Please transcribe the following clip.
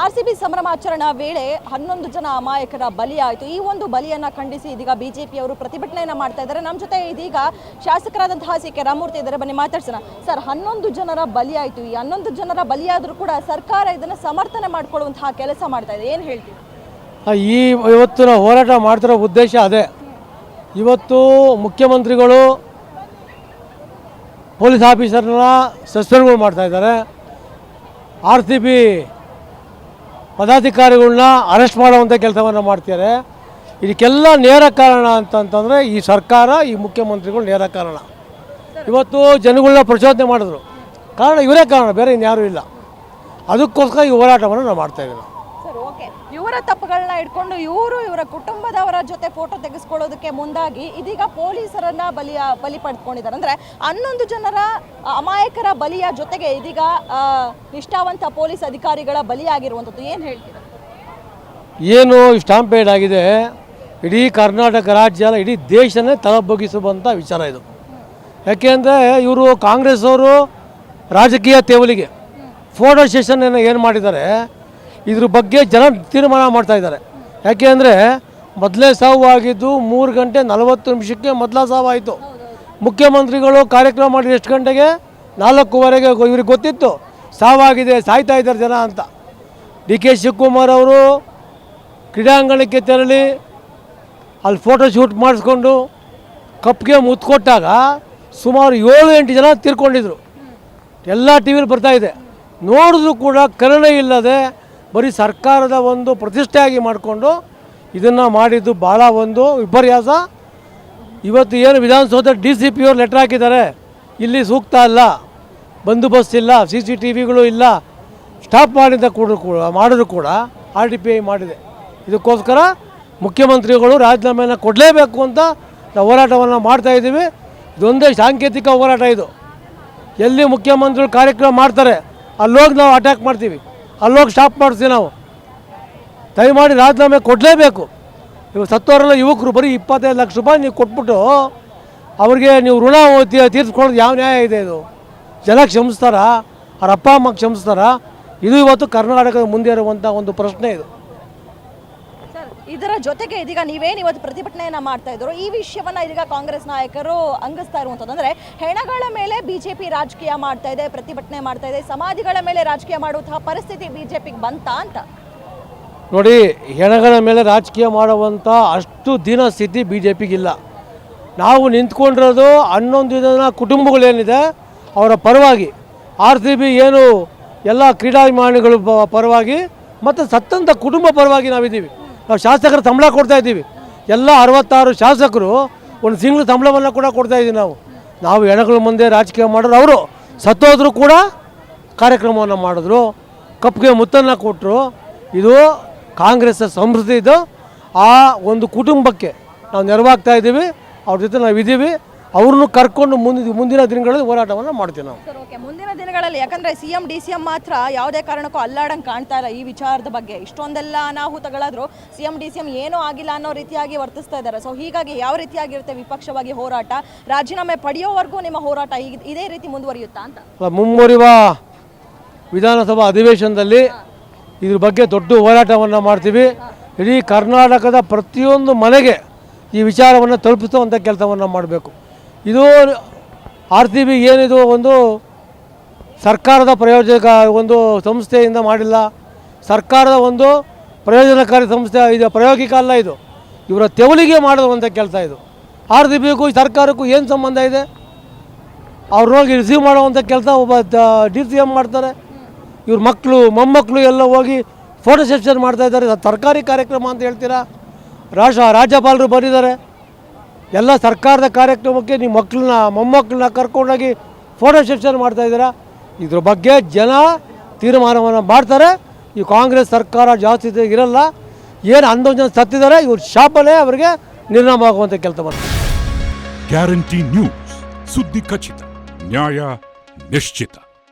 R C B ಸಂಭ್ರಮಾಚರಣಾ ವೇಳೆ ಹನ್ನೊಂದು ಜನ ಅಮಾಯಕರ ಬಲಿಯಾಯಿತು. ಈ ಒಂದು ಬಲಿಯನ್ನ ಖಂಡಿಸಿ ಇದೀಗ ಬಿಜೆಪಿಯವರು ಪ್ರತಿಭಟನೆಯನ್ನ ಮಾಡ್ತಾ ಇದ್ದಾರೆ. ನಮ್ಮ ಜೊತೆ ಇದೀಗ ಶಾಸಕರಾದಂತಹ ಸಿ ಕೆ ರಾಮಮೂರ್ತಿ ಇದ್ದಾರೆ. ಬನ್ನಿ, ಮಾತಾಡ್ಸೋಣ. ಸರ್, ಹನ್ನೊಂದು ಜನರ ಬಲಿಯಾಯಿತು. ಈ ಹನ್ನೊಂದು ಜನರ ಬಲಿಯಾದರೂ ಕೂಡ ಸರ್ಕಾರ ಇದನ್ನು ಸಮರ್ಥನೆ ಮಾಡಿಕೊಳ್ಳುವಂತಹ ಕೆಲಸ ಮಾಡ್ತಾ ಇದೆ. ಏನು ಹೇಳ್ತೀವಿ ಈ ಇವತ್ತಿನ ಹೋರಾಟ ಮಾಡ್ತಿರೋ ಉದ್ದೇಶ ಅದೇ. ಇವತ್ತು ಮುಖ್ಯಮಂತ್ರಿಗಳು, ಪೊಲೀಸ್ ಆಫೀಸರ್ನ ಸಸ್ಪೆಂಡ್ಗಳು ಮಾಡ್ತಾ ಇದ್ದಾರೆ. ಆರ್ ಸಿ ಬಿ ಪದಾಧಿಕಾರಿಗಳನ್ನ ಅರೆಸ್ಟ್ ಮಾಡುವಂಥ ಕೆಲಸವನ್ನು ಮಾಡ್ತಾರೆ ಇದಕ್ಕೆಲ್ಲ ನೇರ ಕಾರಣ ಅಂತಂತಂದರೆ ಈ ಸರ್ಕಾರ, ಈ ಮುಖ್ಯಮಂತ್ರಿಗಳು ನೇರ ಕಾರಣ. ಇವತ್ತು ಜನಗಳನ್ನ ಪ್ರಚೋದನೆ ಮಾಡಿದ್ರು. ಕಾರಣ ಇವರೇ ಕಾರಣ, ಬೇರೆ ಇನ್ಯಾರೂ ಇಲ್ಲ. ಅದಕ್ಕೋಸ್ಕರ ಈ ಹೋರಾಟವನ್ನು ನಾವು ಮಾಡ್ತಾಯಿದ್ದೀವಿ ಇವರ ತಪ್ಪುಗಳನ್ನ ಇಟ್ಕೊಂಡು ಇವರು ಇವರ ಕುಟುಂಬದವರ ಜೊತೆ ಫೋಟೋ ತೆಗೆಸ್ಕೊಳ್ಳೋದಕ್ಕೆ ಮುಂದಾಗಿ ಇದೀಗ ಪೊಲೀಸರನ್ನ ಬಲಿಯ ಬಲಿ ಪಡ್ಕೊಂಡಿದ್ದಾರೆ. ಅಂದ್ರೆ ಹನ್ನೊಂದು ಜನರ ಅಮಾಯಕರ ಬಲಿಯ ಜೊತೆಗೆ ಇದೀಗ ನಿಷ್ಠಾವಂತ ಪೊಲೀಸ್ ಅಧಿಕಾರಿಗಳ ಬಲಿಯಾಗಿರುವಂಥದ್ದು. ಏನು ಹೇಳ್ತೀರಾ? ಏನು ಸ್ಟಾಂಪೇಡ್ ಆಗಿದೆ. ಇಡೀ ಕರ್ನಾಟಕ ರಾಜ್ಯ ಅಲ್ಲ ಇಡೀ ದೇಶನೇ ತಲಬೊಗಿಸುವಂಥ ವಿಚಾರ ಇದು. ಯಾಕೆಂದರೆ ಇವರು ಕಾಂಗ್ರೆಸ್ ಅವರು ರಾಜಕೀಯ ತೇವಲಿಗೆ. ಫೋಟೋ ಸೆಷನ್ ಏನು ಮಾಡಿದ್ದಾರೆ? ಇದ್ರ ಬಗ್ಗೆ ಜನ ತೀರ್ಮಾನ ಮಾಡ್ತಾ ಇದ್ದಾರೆ. ಯಾಕೆ ಅಂದರೆ ಮೊದಲೇ ಸಾವು ಆಗಿದ್ದು ಮೂರು ಗಂಟೆ ನಲವತ್ತು ನಿಮಿಷಕ್ಕೆ ಮೊದಲ ಸಾವು ಆಯಿತು ಮುಖ್ಯಮಂತ್ರಿಗಳು ಕಾರ್ಯಕ್ರಮ ಮಾಡಿದ ಎಷ್ಟು ಗಂಟೆಗೆ? ನಾಲ್ಕೂವರೆಗೆ ಇವ್ರಿಗೆ ಗೊತ್ತಿತ್ತು, ಸಾವಾಗಿದೆ, ಸಾಯ್ತಾ ಇದ್ದಾರೆ ಜನ ಅಂತ. ಡಿ ಕೆ ಶಿವಕುಮಾರ್ ಅವರು ಕ್ರೀಡಾಂಗಣಕ್ಕೆ ತೆರಳಿ, ಅಲ್ಲಿ ಫೋಟೋ ಶೂಟ್ ಮಾಡಿಸ್ಕೊಂಡು ಕಪ್ಗೆ ಮುತ್ಕೊಟ್ಟಾಗ ಸುಮಾರು ಏಳು, ಎಂಟು ಜನ ತೀರ್ಕೊಂಡಿದ್ರು. ಎಲ್ಲ ಟಿ ವಿಲಿ ಬರ್ತಾ ಇದೆ. ನೋಡಿದ್ರು ಕೂಡ ಕರುಣೆ ಇಲ್ಲದೆ ಬರೀ ಸರ್ಕಾರದ ಒಂದು ಪ್ರತಿಷ್ಠೆಯಾಗಿ ಮಾಡಿಕೊಂಡು ಇದನ್ನು ಮಾಡಿದ್ದು ಭಾಳ ಒಂದು ವಿಪರ್ಯಾಸ. ಇವತ್ತು ಏನು ವಿಧಾನಸೌಧ ಡಿ ಸಿ ಪಿ ಅವರು ಲೆಟ್ರ್ ಹಾಕಿದ್ದಾರೆ, ಇಲ್ಲಿ ಸೂಕ್ತ ಅಲ್ಲ, ಬಂದೋಬಸ್ತ್ ಇಲ್ಲ, ಸಿ ಸಿ ಟಿ ವಿಗಳು ಇಲ್ಲ ಸ್ಟಾಪ್ ಮಾಡಿದ ಕೂಡ, ಮಾಡಿದ್ರು ಕೂಡ ಆರ್ ಡಿ ಪಿ ಐ ಮಾಡಿದೆ. ಇದಕ್ಕೋಸ್ಕರ ಮುಖ್ಯಮಂತ್ರಿಗಳು ರಾಜೀನಾಮೆಯನ್ನು ಕೊಡಲೇಬೇಕು ಅಂತ ನಾವು ಹೋರಾಟವನ್ನು ಮಾಡ್ತಾ ಇದ್ದೀವಿ. ಇದೊಂದೇ ಸಾಂಕೇತಿಕ ಹೋರಾಟ ಇದು. ಎಲ್ಲಿ ಮುಖ್ಯಮಂತ್ರಿಗಳು ಕಾರ್ಯಕ್ರಮ ಮಾಡ್ತಾರೆ, ಅಲ್ಲೋಗಿ ನಾವು ಅಟ್ಯಾಕ್ ಮಾಡ್ತೀವಿ. ಅಲ್ಲೋಗಿ ಸ್ಟಾಪ್ ಮಾಡ್ತೀವಿ ನಾವು. ದಯಮಾಡಿ ರಾಜೀನಾಮೆ ಕೊಡಲೇಬೇಕು. ಇವಾಗ ಸತ್ತೋರೆಲ್ಲ ಯುವಕರು ಬರೀ ಇಪ್ಪತ್ತೈದು ಲಕ್ಷ ರೂಪಾಯಿ ನೀವು ಕೊಟ್ಬಿಟ್ಟು ಅವ್ರಿಗೆ ನೀವು ಋಣ ತೀರಿಸ್ಕೊಳ್ಳೋದು ಯಾವ ನ್ಯಾಯ ಇದೆ ಇದು? ಜನ ಕ್ಷಮಿಸ್ತಾರ? ಅವ್ರ ಅಪ್ಪ, ಅಮ್ಮ ಕ್ಷಮಿಸ್ತಾರ? ಇದು ಇವತ್ತು ಕರ್ನಾಟಕದ ಮುಂದೆ ಇರುವಂಥ ಒಂದು ಪ್ರಶ್ನೆ ಇದು. ಇದರ ಜೊತೆಗೆ ಇದೀಗ ನೀವೇನು ಇವತ್ತು ಪ್ರತಿಭಟನೆಯನ್ನ ಮಾಡ್ತಾ ಇದ್ರು ಈ ವಿಷಯವನ್ನ ಇದೀಗ ಕಾಂಗ್ರೆಸ್ ನಾಯಕರು ಅಂಗಿಸ್ತಾ ಅಂದ್ರೆ, ಹೆಣಗಳ ಮೇಲೆ ಬಿಜೆಪಿ ರಾಜಕೀಯ ಮಾಡ್ತಾ ಇದೆ, ಪ್ರತಿಭಟನೆ ಮಾಡ್ತಾ ಇದೆ, ಸಮಾಧಿಗಳ ಮೇಲೆ ರಾಜಕೀಯ ಮಾಡುವಂತಹ ಪರಿಸ್ಥಿತಿ ಬಿಜೆಪಿಗೆ ಬಂತ ಅಂತ? ನೋಡಿ, ಹೆಣಗಳ ಮೇಲೆ ರಾಜಕೀಯ ಮಾಡುವಂಥ ಅಷ್ಟು ದಿನ ಸ್ಥಿತಿ ಬಿ ಜೆ ನಾವು ನಿಂತ್ಕೊಂಡಿರೋದು ಹನ್ನೊಂದು ದಿನ ಕುಟುಂಬಗಳೇನಿದೆ, ಅವರ ಪರವಾಗಿ. ಆರ್ ಸಿ ಬಿ ಏನು ಎಲ್ಲ ಕ್ರೀಡಾಭಿಮಾನಿಗಳು ಪರವಾಗಿ, ಮತ್ತು ಸತ್ತಂಥ ಕುಟುಂಬ ಪರವಾಗಿ ನಾವಿದ್ದೀವಿ. ನಾವು ಶಾಸಕರ ಸಂಬಳ ಕೊಡ್ತಾ ಇದ್ದೀವಿ. ಎಲ್ಲ ಅರವತ್ತಾರು ಶಾಸಕರು ಒಂದು ತಿಂಗಳು ಸಂಬಳವನ್ನು ಕೂಡ ಕೊಡ್ತಾ ಇದ್ದೀವಿ ನಾವು. ನಾವು ಎಣಗಳ ಮುಂದೆ ರಾಜಕೀಯ ಮಾಡೋರು ಅವರು. ಸತ್ತೋದ್ರು ಕೂಡ ಕಾರ್ಯಕ್ರಮವನ್ನು ಮಾಡಿದ್ರು. ಕಪ್ಪಿಗೆ ಮುತ್ತನ್ನು ಕೊಟ್ಟರು ಇದು ಕಾಂಗ್ರೆಸ್ ಸಂಸ್ಕೃತಿ ಇದು. ಆ ಒಂದು ಕುಟುಂಬಕ್ಕೆ ನಾವು ನೆರವಾಗ್ತಾ ಇದ್ದೀವಿ. ಅವ್ರ ಜೊತೆ ನಾವು ಇದ್ದೀವಿ. ಅವ್ರನ್ನೂ ಕರ್ಕೊಂಡು ಮುಂದಿನ ಮುಂದಿನ ದಿನಗಳಲ್ಲಿ ಹೋರಾಟವನ್ನು ಮಾಡ್ತೀವಿ ನಾವು. ಸರ್ ಓಕೆ ಮುಂದಿನ ದಿನಗಳಲ್ಲಿ ಯಾಕಂದ್ರೆ C M D C M ಮಾತ್ರ ಯಾವುದೇ ಕಾರಣಕ್ಕೂ ಅಲ್ಲಾಡಂಗೆ ಕಾಣ್ತಾ ಇಲ್ಲ ಈ ವಿಚಾರದ ಬಗ್ಗೆ. ಇಷ್ಟೊಂದೆಲ್ಲ ಅನಾಹುತಗಳಾದರೂ C M D C M ಏನೂ ಆಗಿಲ್ಲ ಅನ್ನೋ ರೀತಿಯಾಗಿ ವರ್ತಿಸ್ತಾ ಇದ್ದಾರೆ. ಸೊ ಹೀಗಾಗಿ ಯಾವ ರೀತಿಯಾಗಿರುತ್ತೆ ವಿಪಕ್ಷವಾಗಿ ಹೋರಾಟ? ರಾಜೀನಾಮೆ ಪಡೆಯೋವರೆಗೂ ನಿಮ್ಮ ಹೋರಾಟ ಇದೇ ರೀತಿ ಮುಂದುವರಿಯುತ್ತಾ ಅಂತ? ಮುಂಬರುವ ವಿಧಾನಸಭಾ ಅಧಿವೇಶನದಲ್ಲಿ ಇದ್ರ ಬಗ್ಗೆ ದೊಡ್ಡ ಹೋರಾಟವನ್ನು ಮಾಡ್ತೀವಿ. ಇಡೀ ಕರ್ನಾಟಕದ ಪ್ರತಿಯೊಂದು ಮನೆಗೆ ಈ ವಿಚಾರವನ್ನು ತಲುಪಿಸುವಂಥ ಕೆಲಸವನ್ನು ಮಾಡಬೇಕು. ಇದು ಆರ್ ಸಿ ಬಿ ಏನಿದು ಒಂದು ಸರ್ಕಾರದ ಪ್ರಯೋಜಕ ಒಂದು ಸಂಸ್ಥೆಯಿಂದ ಮಾಡಿಲ್ಲ. ಸರ್ಕಾರದ ಒಂದು ಪ್ರಯೋಜನಕಾರಿ ಸಂಸ್ಥೆ ಇದು ಪ್ರಾಯೋಗಿಕ ಅಲ್ಲ ಇದು. ಇವರ ತೆವಲಿಗೆ ಮಾಡಿದಂಥ ಕೆಲಸ ಇದು. ಆರ್ ಸಿ ಬಿಗೂ ಸರ್ಕಾರಕ್ಕೂ ಏನು ಸಂಬಂಧ ಇದೆ? ಅವ್ರು ಹೋಗಿ ರಿಸೀವ್ ಮಾಡುವಂಥ ಕೆಲಸ ಒಬ್ಬ ಡಿ ಸಿ ಎಂ ಮಾಡ್ತಾರೆ. ಇವ್ರ ಮಕ್ಕಳು ಮೊಮ್ಮಕ್ಕಳು ಎಲ್ಲ ಹೋಗಿ ಫೋಟೋ ಸೆಷನ್ ಮಾಡ್ತಾ ಇದ್ದಾರೆ. ಸರ್ಕಾರಿ ಕಾರ್ಯಕ್ರಮ ಅಂತ ಹೇಳ್ತೀರಾ? ರಾಷ್ಟ್ರ ರಾಜ್ಯಪಾಲರು ಬಂದಿದ್ದಾರೆ. ಎಲ್ಲ ಸರ್ಕಾರದ ಕಾರ್ಯಕ್ರಮಕ್ಕೆ ನಿಮ್ಮ ಮಕ್ಕಳನ್ನ, ಮೊಮ್ಮಕ್ಕಳನ್ನ ಕರ್ಕೊಂಡೋಗಿ ಫೋಟೋ ಸೆಷನ್ ಮಾಡ್ತಾ ಇದ್ದೀರಾ? ಇದ್ರ ಬಗ್ಗೆ ಜನ ತೀರ್ಮಾನವನ್ನು ಮಾಡ್ತಾರೆ. ಈ ಕಾಂಗ್ರೆಸ್ ಸರ್ಕಾರ ಜಾಸ್ತಿ ಇರಲ್ಲ. ಏನು ಹನ್ನೊಂದು ಜನ ಸತ್ತಿದ್ದಾರೆ, ಇವ್ರ ಶಾಪನೇ ಅವರಿಗೆ ನಿರ್ನಾಮ ಆಗುವಂಥ ಕೆಲಸ ಮಾಡ್ತಾರೆ. ಗ್ಯಾರಂಟಿ ನ್ಯೂಸ್ ಸುದ್ದಿ ಖಚಿತ, ನ್ಯಾಯ ನಿಶ್ಚಿತ.